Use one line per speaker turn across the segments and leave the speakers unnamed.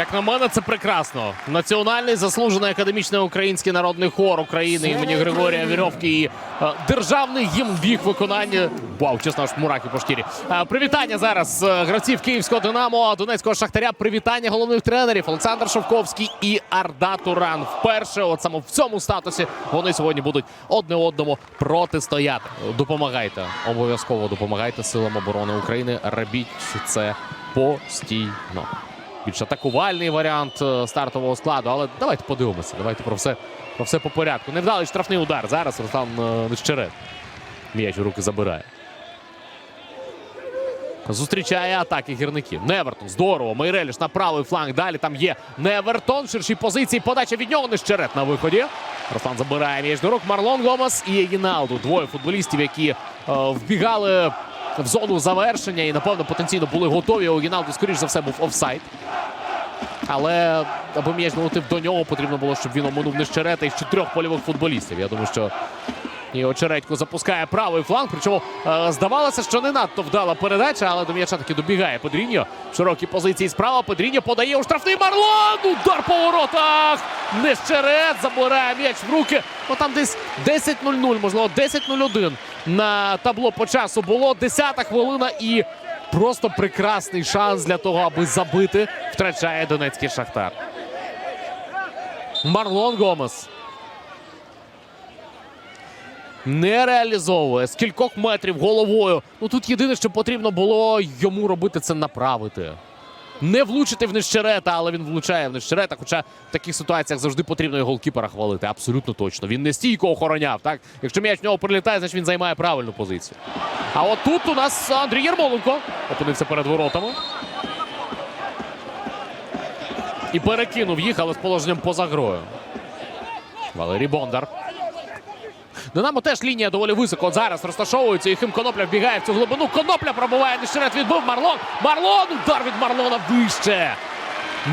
Як на мене, це прекрасно. Національний заслужений академічний український народний хор України імені Григорія Вірьовки і е, державний гімн в їх виконанні. Вау, чесно, аж мураки по шкірі. Е, привітання зараз е, гравців Київського Динамо, Донецького Шахтаря. Привітання головних тренерів Олександр Шовковський і Арда Туран. Вперше, от саме в цьому статусі, вони сьогодні будуть одне одному протистояти. Допомагайте, обов'язково допомагайте силам оборони України. Робіть це постійно більш атакувальний варіант е, стартового складу. Але давайте подивимося. Давайте про все, про все по порядку. Невдалий штрафний удар. Зараз Руслан е, Нещерет. М'яч у руки забирає. Зустрічає атаки гірників. Невертон. Здорово. Майреліш на правий фланг. Далі там є Невертон. Ширшій позиції. Подача від нього. Нещерет на виході. Руслан забирає м'яч до рук. Марлон Гомес і Єгіналду. Двоє футболістів, які е, вбігали в зону завершення і, напевно, потенційно були готові. У Єгіналду, скоріш за все, був офсайд. Але аби м'яч долетив до нього, потрібно було, щоб він оминув Нещерета і ще трьох польових футболістів. Я думаю, що і Очередько запускає правий фланг. Причому е, здавалося, що не надто вдала передача, але до м'яча таки добігає Подріньо. В широкій позиції справа. Подріньо подає у штрафний Марлон. Удар по воротах. Нещерет забирає м'яч в руки. Ну там десь 10-0-0, можливо, 10-0-1 на табло по часу було. Десята хвилина і просто прекрасний шанс для того, аби забити. Втрачає Донецький Шахтар. Марлон Гомес. Не реалізовує з кількох метрів головою. Ну тут єдине, що потрібно було йому робити, це направити. Не влучити в нещерета, але він влучає в нещерета. Хоча в таких ситуаціях завжди потрібно і голкіпера хвалити. Абсолютно точно. Він не стійко охороняв. Так, якщо м'яч в нього прилітає, значить він займає правильну позицію. А от тут у нас Андрій Єрмоленко опинився перед воротами. І перекинув їх, але з положенням поза грою. Валерій Бондар. Динамо теж лінія доволі високо. От зараз розташовується. Єхим Конопля вбігає в цю глибину. Конопля пробуває нещерет. Відбив Марлон. Марлон! Удар від Марлона вище.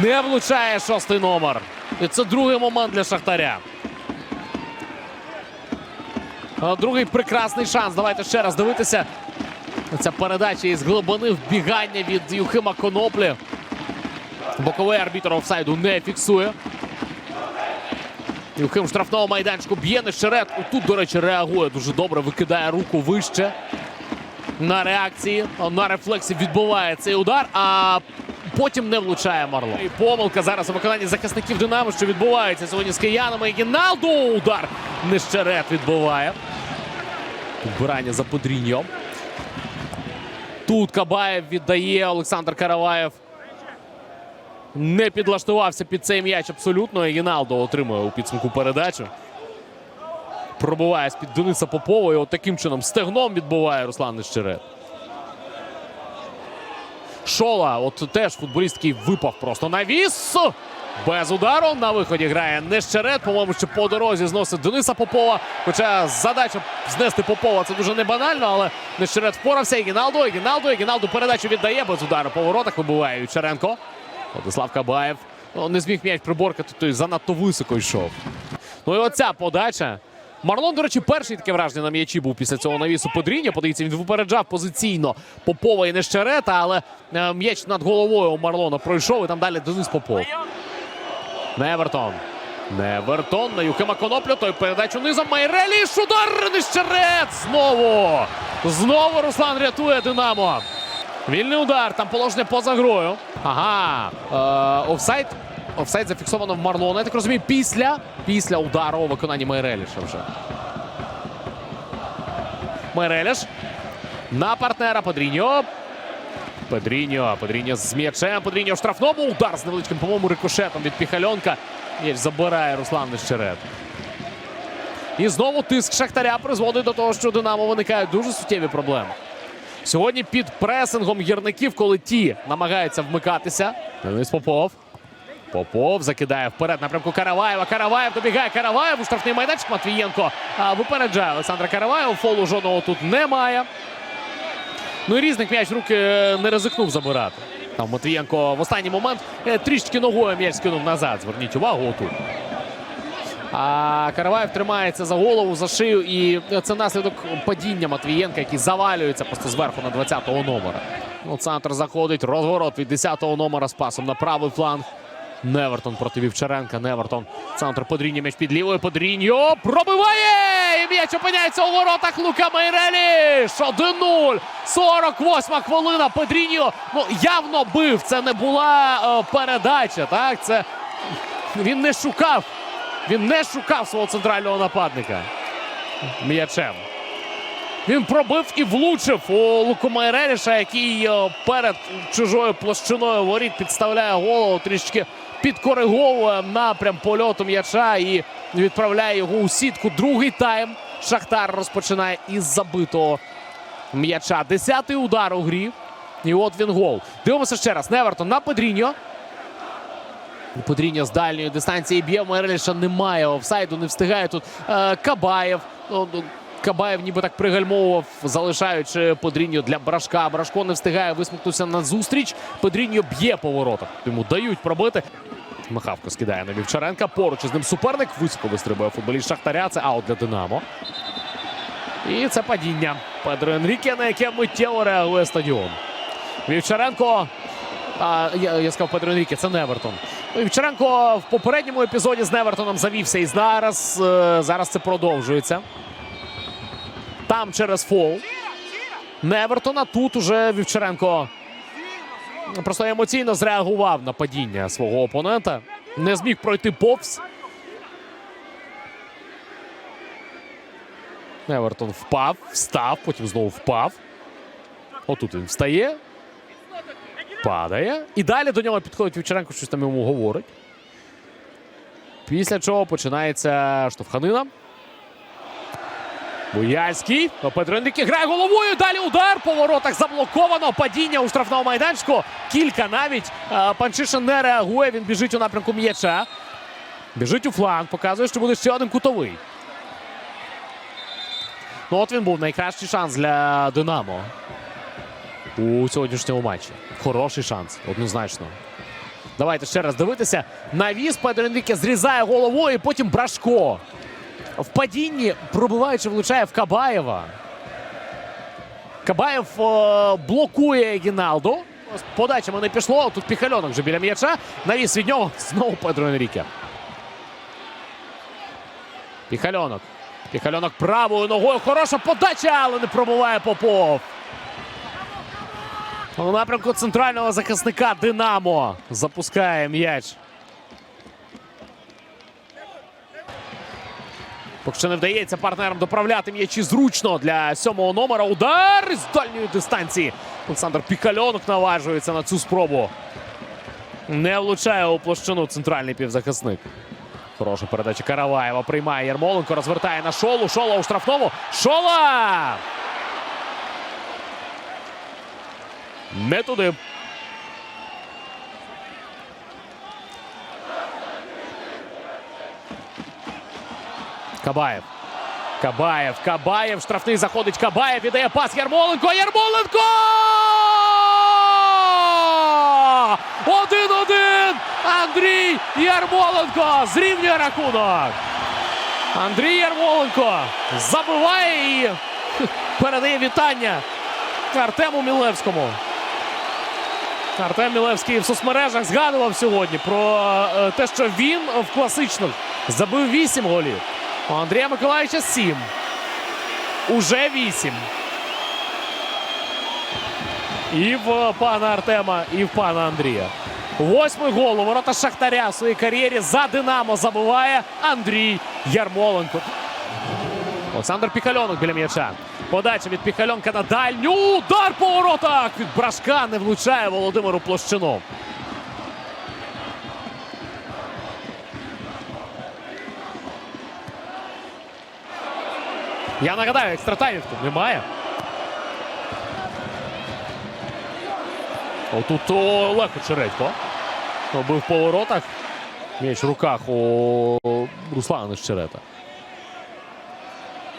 Не влучає шостий номер. І це другий момент для Шахтаря. Другий прекрасний шанс. Давайте ще раз дивитися. Ця передача із глибини вбігання від Юхима Коноплі. Боковий арбітр офсайду не фіксує. Юхим в штрафному майданчику б'є Нещерет. Тут, до речі, реагує дуже добре, викидає руку вище. На реакції, на рефлексі відбуває цей удар, а потім не влучає Марло. І помилка зараз у виконанні захисників Динамо, що відбувається сьогодні з киянами. Гіналду удар Нещерет відбуває. Вбирання за Подріньо. Тут Кабаєв віддає Олександр Караваєв. Не підлаштувався під цей м'яч абсолютно. І Гіналдо отримує у підсумку передачу. Пробуває з-під Дениса Попова. І от таким чином стегном відбуває Руслан Нещерет. Шола, от теж футболіст, який випав просто на віс. Без удару на виході грає Нещерет. По-моєму, що по дорозі зносить Дениса Попова. Хоча задача знести Попова це дуже не банально, але Нещерет впорався. І Гіналдо, і передачу віддає без удару по воротах. Вибиває Ючаренко. Владислав Кабаєв ну, не зміг м'яч приборкати, той занадто високо йшов. Ну і оця подача. Марлон, до речі, перший таке враження на м'ячі був після цього навісу подріння. Подивіться, він випереджав позиційно Попова і Нещерета, але е, м'яч над головою у Марлона пройшов і там далі Денис Попов. Невертон. Невертон на Юхима Коноплю. Той передачу низом. Майреліш. Удар Нещерет. Знову. Знову Руслан рятує Динамо. Вільний удар. Там положення поза грою. Ага. Е, офсайд. Офсайд зафіксовано в Марлона. Я так розумію, після, після удару у виконанні Майреліша вже. Майреліш. На партнера Подріньо. Подріньо. Подріньо з м'ячем. Подріньо в штрафному. Удар з невеличким, по-моєму, рикошетом від Піхальонка. М'яч забирає Руслан Нещерет. І знову тиск Шахтаря призводить до того, що Динамо виникають дуже суттєві проблеми. Сьогодні під пресингом гірників, коли ті намагаються вмикатися. Денис Попов. Попов закидає вперед напрямку Караваєва. Караваєв добігає Караваєв у штрафний майданчик. Матвієнко а, випереджає Олександра Караваєва. Фолу жодного тут немає. Ну і різник м'яч руки е, не ризикнув забирати. Там Матвієнко в останній момент е, трішки ногою м'яч скинув назад. Зверніть увагу отут. А Караваєв тримається за голову, за шию. І це наслідок падіння Матвієнка, який завалюється просто зверху на 20-го номера. Ну, центр заходить. Розворот від 10-го номера з пасом на правий фланг. Невертон проти Вівчаренка. Невертон. Центр Подріньо. М'яч під лівою. Подріньо пробиває! І м'яч опиняється у воротах Лука Майреліш. 1-0. 48 хвилина. Подріньо ну, явно бив. Це не була е, передача. Так, це він не шукав. Він не шукав свого центрального нападника. М'ячем. Він пробив і влучив у Луку Майреліша, який е, перед чужою площиною воріт підставляє голову, трішки підкориговує напрям польоту м'яча і відправляє його у сітку. Другий тайм. Шахтар розпочинає із забитого м'яча. Десятий удар у грі. І от він гол. Дивимося ще раз. Невертон на Педріньо. Подріння з дальньої дистанції б'є. в Мереліша немає офсайду, не встигає тут е, Кабаєв. Ну, ну, Кабаєв ніби так пригальмовував, залишаючи Подріньо для Брашка. Брашко не встигає висмикнутися на зустріч. Подріньо б'є по воротах. Йому дають пробити. Михавко скидає на Вівчаренка. Поруч із ним суперник. Високо вистрибує футболіст Шахтаря. Це аут для Динамо. І це падіння. Педро Енріке, на яке миттєво реагує стадіон. Вівчаренко. А, я, я сказав Педро Енріке, це Невертон. Ну, Вівчаренко в попередньому епізоді з Невертоном завівся і зараз, е, зараз це продовжується. Там через фол. Невертона. Тут уже Вівчаренко просто емоційно зреагував на падіння свого опонента. Не зміг пройти повз. Невертон впав, встав, потім знову впав. Отут він встає. Падає. І далі до нього підходить Вівчаренко, щось там йому говорить. Після чого починається штовханина. Буяльський. Петро грає головою. Далі удар по воротах заблоковано. Падіння у штрафному майданчику. Кілька навіть. А, Панчишин не реагує. Він біжить у напрямку м'яча. Біжить у фланг. Показує, що буде ще один кутовий. Ну, от він був найкращий шанс для Динамо у сьогоднішньому матчі. Хороший шанс, однозначно. Давайте ще раз дивитися. Навіс Педро Енріке зрізає головою, і потім Брашко. В падінні пробиваючи влучає в Кабаєва. Кабаєв е, блокує Гіналду. Подачами не пішло. Тут Піхальонок вже біля м'яча. Навіс від нього знову Педро Енріке. Піхальонок. Піхальонок правою ногою. Хороша подача, але не пробиває Попов. У напрямку центрального захисника Динамо запускає м'яч. Поки що не вдається партнерам доправляти м'ячі зручно для сьомого номера. Удар з дальньої дистанції. Олександр Пікальонок наважується на цю спробу. Не влучає у площину центральний півзахисник. Хороша передача Караваєва приймає Ярмоленко, розвертає на шолу. Шола у штрафному. Шола! Не туди. Кабаєв. Кабаєв. Кабаєв. Штрафний заходить. Кабаєв. Віддає пас Ярмоленко. Ярмоленко! Один-один. Андрій Ярмоленко зрівнює рахунок. Андрій Ярмоленко забиває і передає вітання Артему Мілевському. Артем Мілевський в соцмережах згадував сьогодні про е, те, що він в класичних забив 8 голів. У Андрія Миколаївича 7. Уже 8. І в пана Артема, і в пана Андрія. Восьмий гол у ворота Шахтаря в своїй кар'єрі за Динамо забиває Андрій Ярмоленко. Олександр Піхальонок біля м'яча. Подача від Піхальонка на дальню. Удар по воротах! Від Брашка не влучає Володимиру Площину. Я нагадаю, екстратаймів тут немає. Отут о, легко Чередько. Бив по воротах. М'яч в руках у Руслана Нещерета.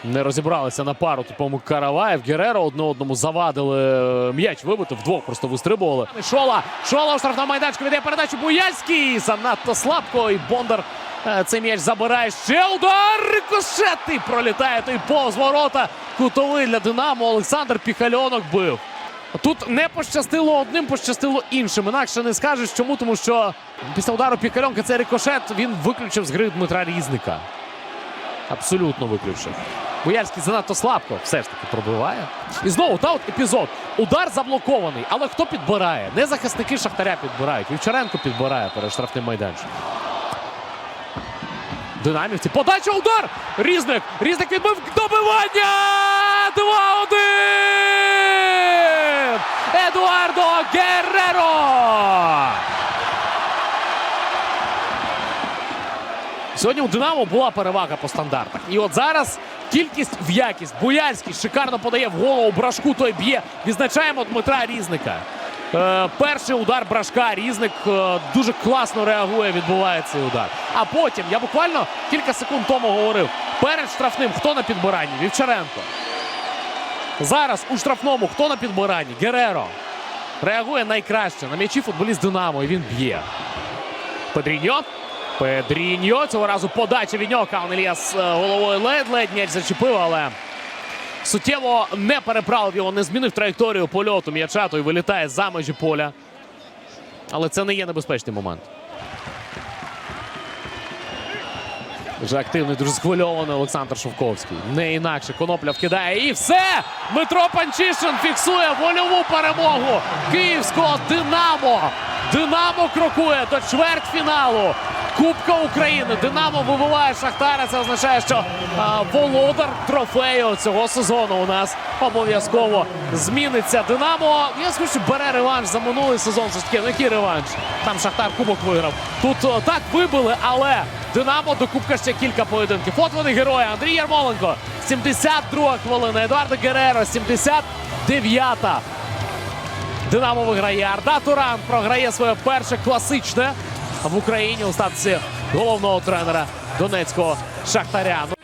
Не розібралися на пару. Тут, по-моєму, Караваєв, Гереро одне одному завадили м'яч вибити. Вдвох просто вистрибували. Шола. Шола у штрафному майданчику віддає передачу Буяльський. Занадто слабко. І Бондар е, цей м'яч забирає. Ще удар. Рикошетний пролітає той повз ворота. Кутовий для Динамо. Олександр Піхальонок бив. Тут не пощастило одним, пощастило іншим. Інакше не скажеш чому, тому що після удару Пікальонка цей рикошет він виключив з гри Дмитра Різника. Абсолютно виключив. Боярський занадто слабко все ж таки пробиває. І знову та от епізод. Удар заблокований. Але хто підбирає? Не захисники Шахтаря підбирають. Вівчаренко підбирає перед штрафним майданчиком. Динамівці. Подача удар! Різник! Різник відбив добивання! 2-1! Едуардо Герреро! Сьогодні у Динамо була перевага по стандартах. І от зараз кількість в якість. Буяльський шикарно подає в голову брашку, той б'є. Відзначаємо Дмитра Різника. Е, перший удар брашка. Різник е, дуже класно реагує, відбуває цей удар. А потім, я буквально кілька секунд тому говорив, перед штрафним хто на підбиранні? Вівчаренко. Зараз у штрафному хто на підбиранні? Гереро. Реагує найкраще. На м'ячі футболіст Динамо і він б'є. Педріньо. Педріньо. Цього разу подача від нього. Каун е, головою ледь-ледь м'яч зачепив, але суттєво не переправив його, не змінив траєкторію польоту м'яча, той вилітає за межі поля. Але це не є небезпечний момент. Дуже активний, дуже схвильований Олександр Шовковський. Не інакше Конопля вкидає. І все! Дмитро Панчишин фіксує вольову перемогу київського Динамо. Динамо крокує до чвертьфіналу. Кубка України. Динамо вибиває Шахтара. Це означає, що а, володар трофею цього сезону у нас обов'язково зміниться. Динамо, я скажу, бере реванш за минулий сезон. Все ж таки, ну який реванш? Там Шахтар Кубок виграв. Тут о, так вибили, але Динамо до Кубка ще кілька поєдинків. От вони герої. Андрій Ярмоленко. 72 хвилина. Едуардо Гереро. 79-та. Динамо виграє. Арда Туран програє своє перше класичне в Україні у статусі головного тренера Донецького Шахтаря.